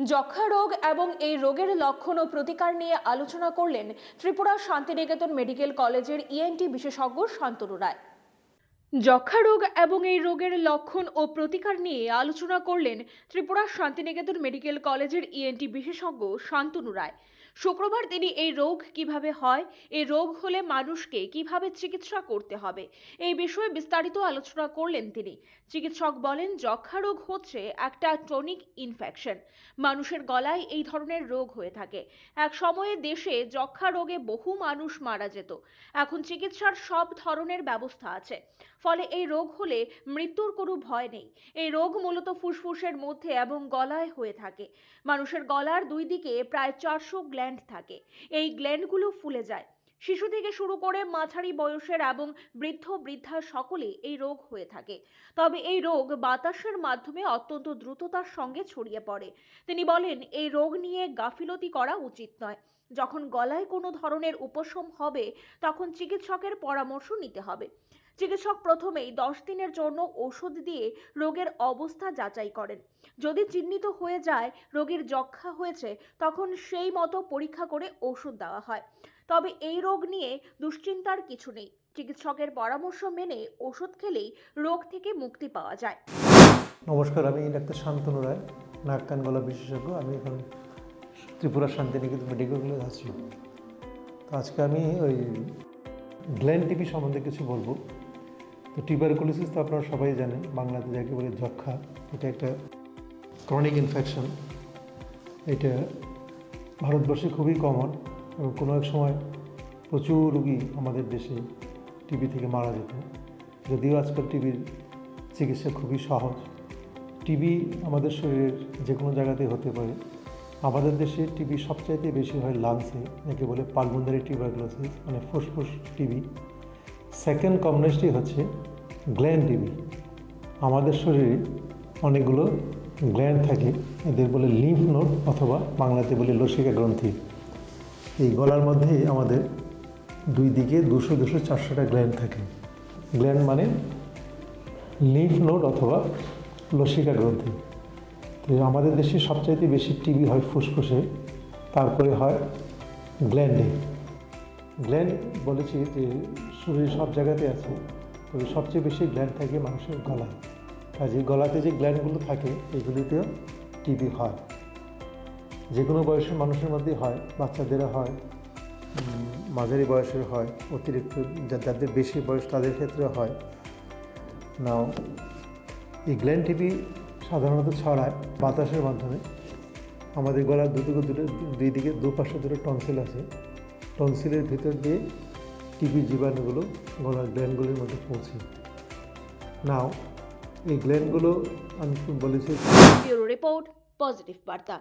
যক্ষা রোগ এবং এই রোগের লক্ষণ ও প্রতিকার নিয়ে আলোচনা করলেন ত্রিপুরা শান্তিনিকেতন মেডিকেল কলেজের ইএনটি বিশেষজ্ঞ শান্তনু রায়। যক্ষা রোগ এবং এই রোগের লক্ষণ ও প্রতিকার নিয়ে আলোচনা করলেন ত্রিপুরা শান্তিনিকেতন মেডিকেল কলেজের ইএনটি বিশেষজ্ঞ শান্তনু রায়। শুক্রবার তিনি এই রোগ কীভাবে হয়? এই রোগ হলে মানুষকে কীভাবে চিকিৎসা করতে হবে? এই বিষয়ে বিস্তারিত আলোচনা করলেন তিনি। চিকিৎসক বলেন যক্ষা রোগ হচ্ছে একটা টনিক ইনফেকশন। মানুষের গলায় এই ধরনের রোগ হয়ে থাকে। এক সময়ে দেশে যক্ষা রোগে বহু মানুষ মারা যেত। এখন চিকিৎসার সব ধরনের ব্যবস্থা আছে। ফলে এই রোগ হলে মৃত্যুর কোনো ভয় নেই। এই রোগ মূলত ফুসফুসের মধ্যে এবং গলায় হয়ে থাকে। মানুষের গলার দুই দিকে প্রায় চারশো গ্ল্যান্ড থাকে। এই গ্ল্যান্ডগুলো ফুলে যায়। শিশু থেকে শুরু করে মাঝারি বয়সের এবং বৃদ্ধ বৃদ্ধা সকলে এই রোগ হয়ে থাকে। তবে এই রোগ বাতাসের মাধ্যমে অত্যন্ত দ্রুততার সঙ্গে ছড়িয়ে পড়ে। তিনি বলেন, এই রোগ নিয়ে গাফিলতি করা উচিত নয়। যখন গলায় কোনো ধরনের উপশম হবে, তখন চিকিৎসকের পরামর্শ নিতে হবে। চিকিৎসক প্রথমেই দশ দিনের জন্য ওষুধ দিয়ে রোগের অবস্থা যাচাই করেন। যদি চিহ্নিত হয়ে যায়, রোগীর যক্ষা হয়েছে, তখন সেই মতো পরীক্ষা করে ওষুধ দেওয়া হয়। তবে এই রোগ নিয়ে দুশ্চিন্তার কিছু নেই। চিকিৎসকের পরামর্শ মেনে ওষুধ খেলেই রোগ থেকে মুক্তি পাওয়া যায়। নমস্কার, আমি ডাক্তার শান্তনু রায়, নাক কান গলা বিশেষজ্ঞ। আমি এখন ত্রিপুরা শান্তিনিকেতন মেডিকেল কলেজ আছি। তো আজকে আমি ওই গ্ল্যান্ড টিবি সম্বন্ধে কিছু বলব। তো টিউবারকুলোসিস তো আপনারা সবাই জানেন, বাংলাতে যাকে বলে যক্ষা এটা একটা ক্রনিক ইনফেকশন এটা ভারতবর্ষে খুবই কমন এবং কোনো এক সময় প্রচুর রুগী আমাদের দেশে টিবি থেকে মারা যেত। যদিও আজকাল টিবির চিকিৎসা খুবই সহজ। টিবি আমাদের শরীরের যে কোনো জায়গাতেই হতে পারে। আমাদের দেশে টিবি সবচাইতে বেশি হয় লাংসে যাকে বলে পালমোনারি টিউবারকুলোসিস মানে ফুসফুস টিবি সেকেন্ড কমনেস্টই হচ্ছে গ্ল্যান্ড টিবি আমাদের শরীরে অনেকগুলো গ্ল্যান্ড থাকে, এদের বলে লিম্ফ নোড অথবা বাংলাতে বলে লসিকা গ্রন্থি। এই গলার মধ্যে আমাদের দুই দিকে দুশো দুশো চারশোটা গ্ল্যান্ড থাকে। গ্ল্যান্ড মানে লিম্ফ নোড অথবা লসিকা গ্রন্থি। তো আমাদের দেশে সবচাইতে বেশি টিবি হয় ফুসফুসে, তারপরে হয় গ্ল্যান্ডে গ্ল্যান্ড বলেছি যে শরীরের সব জায়গাতে আছে, তবে সবচেয়ে বেশি গ্ল্যান্ড থাকে মানুষের গলায়। কাজে গলাতে যে গ্ল্যান্ডগুলো থাকে, এগুলিতেও টিবি হয়। যে কোনো বয়সের মানুষের মধ্যেই হয়, বাচ্চাদেরও হয় মাঝারি বয়সের হয়, অতিরিক্ত যাদের বেশি বয়স তাদের ক্ষেত্রে হয়। নাও এই গ্ল্যান্ড টিবি সাধারণত ছড়ায় বাতাসের মাধ্যমে। আমাদের গলার দুদিকে দুটো দুই দিকে দুপাশে দুটো টনসিল আছে। টনসিলের ভিতর দিয়ে টিবি জীবাণুগুলো গলার গ্ল্যান্ডগুলির মধ্যে পৌঁছে। নাও, এই গ্ল্যান্ডগুলো আমি বলেছি রিপোর্ট, পজিটিভ বার্তা।